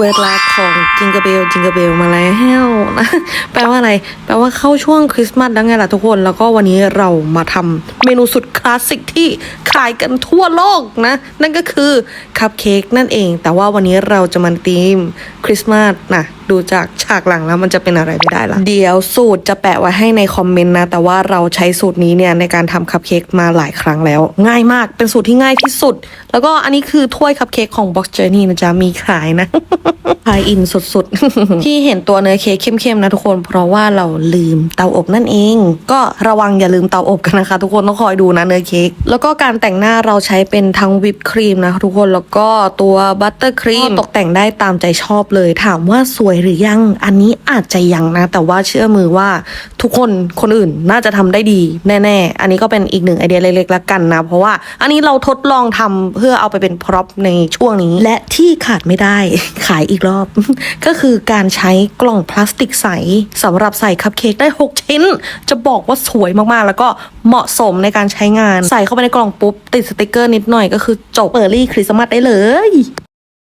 เวลาของจิงเกะเบลจิงเกะเบลมาแล้วนะแปลว่าอะไร แปลว่าเข้าช่วงคริสต์มาสแล้วไงล่ะทุกคน แล้วก็วันนี้เรามาทำเมนูสุดคลาสสิกที่ขายกันทั่วโลกนะ นั่นก็คือคัพเค้กนั่นเอง แต่ว่าวันนี้เราจะมาตีมคริสต์มาสนะดูจากฉากหลังแล้วมันจะเป็นอะไรไม่ได้ละเดี๋ยวสูตรจะแปะไว้ให้ในคอมเมนต์นะ แต่ว่าเราใช้สูตรนี้เนี่ยในการทำคัพเค้กมาหลายครั้งแล้ว ง่ายมากเป็นสูตรที่ง่ายที่สุด แล้วก็อันนี้คือถ้วยคัพเค้กของ Box Journey นะจ๊ะ มีขายนะพายอินสุดๆ ที่เห็นตัวเนื้อเค้กเข้มๆนะทุกคน เพราะว่าเราลืมเตาอบนั่นเอง ก็ระวังอย่าลืมเตาอบกันนะคะ ทุกคนต้องคอยดูนะเนื้อเค้กแล้วก็การแต่งหน้าเราใช้เป็นทั้งวิปครีมนะคะทุกคนแล้วก็ตัวบัตเตอร์ครีมตกแต่งได้ตามใจชอบเลยถามว่าสวยหรือยัง อันนี้อาจจะยังนะ แต่ว่าเชื่อมือว่าทุกคนคนอื่นน่าจะทำได้ดีแน่ๆ อันนี้ก็เป็นอีกหนึ่งไอเดียเล็กๆละกันนะ เพราะว่าอันนี้เราทดลองทำเพื่อเอาไปเป็นพร็อพในช่วงนี้ และที่ขาดไม่ได้ขายอีกรอบ ก็คือการใช้กล่องพลาสติกใสสำหรับใส่คัพเค้กได้ 6 ชิ้น จะบอกว่าสวยมากๆ แล้วก็เหมาะสมในการใช้งาน ใส่เข้าไปในกล่องปุ๊บติดสติกเกอร์นิดหน่อยก็คือจบเออร์ลี่คริสต์มาสได้เลย